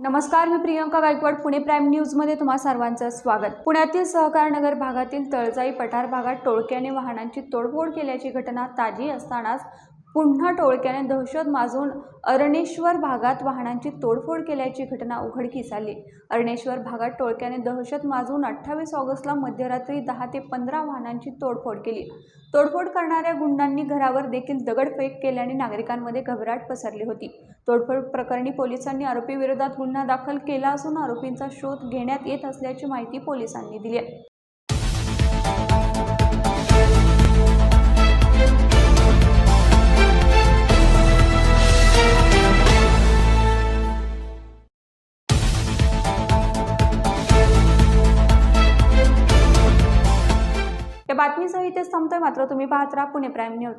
नमस्कार मी प्रियंका गायकवाड पुणे प्राईम न्यूजमध्ये तुम्हा सर्वांचं स्वागत. पुण्यातील सहकार नगर भागातील तळजाई पठार भागात टोळक्याने वाहनांची तोडफोड केल्याची घटना ताजी असतानाच पुन्हा टोळक्याने दहशत माजून अरणेश्वर भागात वाहनांची तोडफोड केल्याची घटना उघडकीस आली. अरणेश्वर भागात टोळक्याने दहशत माजून अठ्ठावीस ऑगस्टला मध्यरात्री दहा ते पंधरा वाहनांची तोडफोड केली. तोडफोड करणाऱ्या गुंडांनी घरावर देखील दगडफेक केल्याने नागरिकांमध्ये घबराट पसरली होती. तोडफोड प्रकरणी पोलिसांनी आरोपीविरोधात गुन्हा दाखल केला असून आरोपींचा शोध घेण्यात येत असल्याची माहिती पोलिसांनी दिली आहे. या बातमीसह इथे संपतोय मात्र तुम्ही पाहत राहा पुणे प्राईम न्यूज.